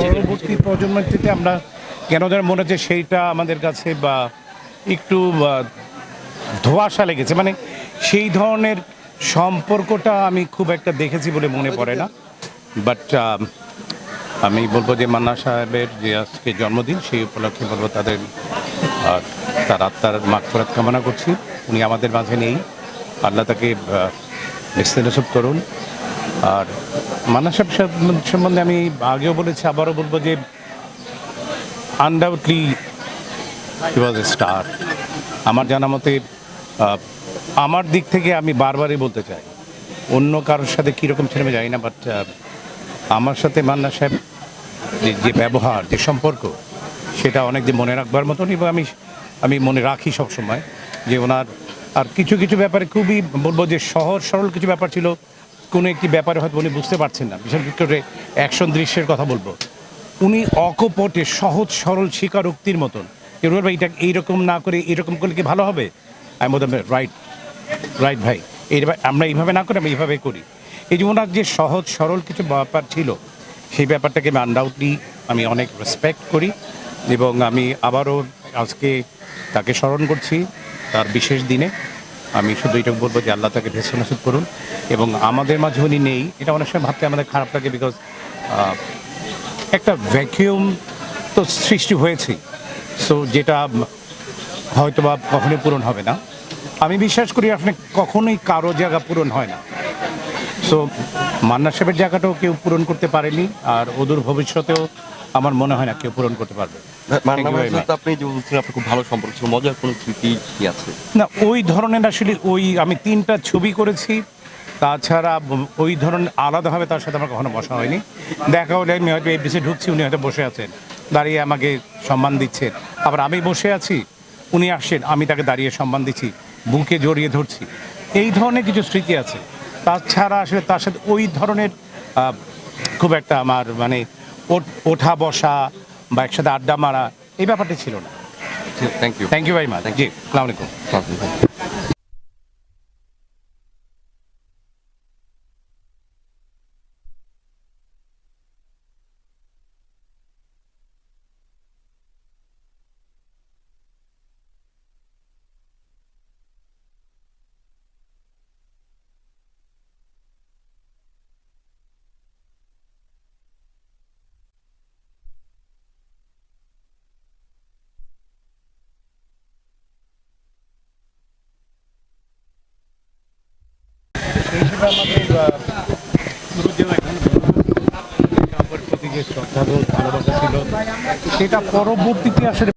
পরবর্তী প্রজন্মের থেকে আমরা কেন যেন মনে হচ্ছে সেইটা আমাদের কাছে বা একটু ধোঁয়াশা লেগেছে। মানে সেই ধরনের সম্পর্কটা আমি খুব একটা দেখেছি বলে মনে পড়ে না। বাট আমি বলব যে মান্না সাহেবের যে আজকে জন্মদিন, সেই উপলক্ষে বলব তাদের তার আত্মার মাগফরাত কামনা করছি। উনি আমাদের মাঝে নেই। আল্লাহ তাকে করুন। আর মান্না সাহেব সম্বন্ধে আমি আগেও বলেছি, আবারও বলব যে আনডাউটলি হি ওয়াজ এ স্টার আমার জানা মতে আমার দিক থেকে আমি বারবারই বলতে চাই, অন্য কারোর সাথে কীরকম ছিল আমি জানি না বাট আমার সাথে মান্না সাহেব যে যে ব্যবহার, যে সম্পর্ক, সেটা অনেক দিন মনে রাখবার মতন এবং আমি আমি মনে রাখি সব সময় যে ওনার আর কিছু কিছু ব্যাপারে খুবই বলব যে সহজ, সরল কিছু ব্যাপার ছিল। কোনো একটি ব্যাপারে হয়তো উনি বুঝতে পারছেন না। বিশেষ করে অ্যাকশন দৃশ্যের কথা বলব। উনি অকপটে, সহজ, সরল স্বীকারোক্তির মতন। ভাই, এটা এইরকম না করে, এরকম করলে কি ভালো হবে? আমি বলতাম রাইট। রাইট, ভাই। এইভাবে আমরা এইভাবে না করে আমি এইভাবে করি। এই যে ওনার যে সহজ, সরল কিছু ব্যাপার ছিল, সেই ব্যাপারটাকে আমি আনডাউটলি আমি অনেক রেসপেক্ট করি এবং আমি আবারও আজকে তাকে স্মরণ করছি, তার বিশেষ দিনে। আমি শুধু এটা বলব যে আল্লাহ তাকে ভেসে নসিব করুন এবং আমাদের মাঝে উনি নেই। এটা অনেক সময় ভাবতে আমাদের খারাপ লাগে বিকজ একটা ভ্যাকিউম তো সৃষ্টি হয়েছে। সো যেটা হয়তো বা কখনোই পূরণ হবে না। আমি বিশ্বাস করি আপনি কখনোই কারও জায়গা পূরণ হয় না। সো মান্না সাহেবের জায়গাটাও কেউ পূরণ করতে পারেনি আর ওদূর ভবিষ্যতেও আমার মনে হয় না কেউ পূরণ করতে পারবে। আপনি যে আপনার খুব ভালো সম্পর্ক ছিল মজার কোনো স্মৃতি কি আছে? না ওই ধরনের আসলে ওই আমি তিনটা ছবি করেছি তাছাড়া ওই ধরনের আলাদাভাবে তার সাথে আমার কখনো বসা হয়নি। দেখা হলে আমি হয়তো এফডিসি ঢুকছি উনি হয়তো বসে আছেন দাঁড়িয়ে আমাকে সম্মান দিচ্ছেন। আবার আমি বসে আছি উনি আসছেন আমি তাকে দাঁড়িয়ে সম্মান দিচ্ছি বুকে জড়িয়ে ধরছি। এই ধরনের কিছু স্মৃতি আছে। তাছাড়া আসলে তার সাথে ওই ধরনের খুব একটা আমার মানে ওঠ- বসা বা একসাথে আড্ডা মারা এই ব্যাপারটা ছিল না। থ্যাংক ইউ থ্যাংক ইউ ভাই মা থ্যাংক ইউ আসসালামু আমাদের যে ভালোবাসা ছিল সেটা পরবর্তীতে আসলে